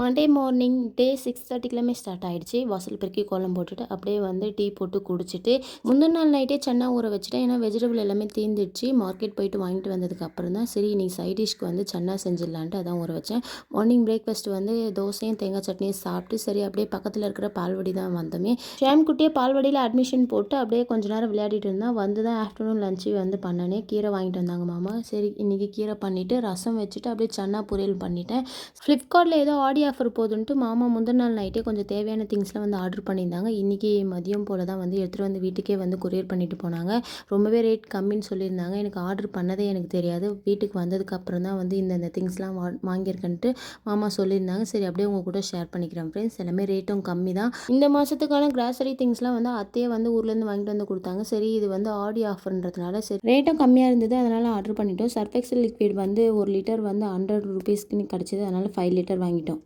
Monday morning டே six தேர்ட்டிக்கெல்லாமே start ஆகிடுச்சு வாசல் பெருக்கி கோலம் போட்டுட்டு அப்படியே வந்து டீ போட்டு குடிச்சிட்டு முந்தின நாள் நைட்டே சென்னா ஊற வச்சுட்டேன். ஏன்னா வெஜிடபிள் எல்லாமே தீர்ந்துடுச்சு மார்க்கெட் போயிட்டு வாங்கிட்டு வந்ததுக்கு அப்புறம் தான் சரி நீ சைட் டிஷ்க்கு வந்து சென்னா செஞ்சிடலான்ட்டு அதான் ஊற வச்சேன். மார்னிங் பிரேக்ஃபாஸ்ட் வந்து தோசையும் தேங்காய் சட்னியும் சாப்பிட்டு சரி அப்படியே பக்கத்தில் இருக்கிற பால்வடி தான் வந்தோமே. ஷாம் குட்டியே பால்வடியில் அட்மிஷன் போட்டு அப்படியே கொஞ்ச நேரம் விளையாடிட்டு இருந்தால் வந்து தான் ஆஃப்டர்நூன் லஞ்சு வந்து பண்ணனே. கீரை வாங்கிட்டு வந்தாங்க மாமா. சரி இன்றைக்கி கீரை பண்ணிவிட்டு ரசம் வச்சுட்டு அப்படியே சன்னா பொரியல் பண்ணிட்டேன். ஃப்ளிப்கார்ட்டில் ஏதோ ஆடியோ ஆஃபர் போதுன்ட்டு மாமா முந்தின நாள் நைட்டே கொஞ்சம் தேவையான திங்ஸ்லாம் வந்து ஆர்டர் பண்ணியிருந்தாங்க. இன்றைக்கி மதியம் போல் தான் வந்து எடுத்துகிட்டு வந்து வீட்டுக்கே வந்து கொரியர் பண்ணிட்டு போனாங்க. ரொம்பவே ரேட் கம்மின்னு சொல்லியிருந்தாங்க. எனக்கு ஆர்டர் பண்ணதே எனக்கு தெரியாது. வீட்டுக்கு வந்ததுக்கப்புறம் தான் வந்து இந்த திங்ஸ்லாம் வா வாங்கியிருக்கேன்ட்டு மாமா சொல்லியிருந்தாங்க. சரி அப்படியே உங்கள் கூட ஷேர் பண்ணிக்கிறேன் ஃப்ரெண்ட்ஸ் எல்லாமே ரேட்டும் கம்மி தான். இந்த மாதத்துக்கான கிராசரி திங்ஸ்லாம் வந்து அத்தையே வந்து ஊர்லேருந்து வாங்கிட்டு வந்து கொடுத்தாங்க. சரி இது வந்து ஆடி ஆஃபர்ன்றதுனால சரி. ரேட்டும் கம்மியாக இருந்தது. அதனால் ஆர்டர் பண்ணிட்டோம். சர்ஃபெக்சல் லிக்விட் வந்து ஒரு லிட்டர் வந்து ஹண்ட்ரட் ருபீஸ்க்கு கிடச்சிது. அதனால் ஃபைவ் லிட்டர் வாங்கிட்டோம்.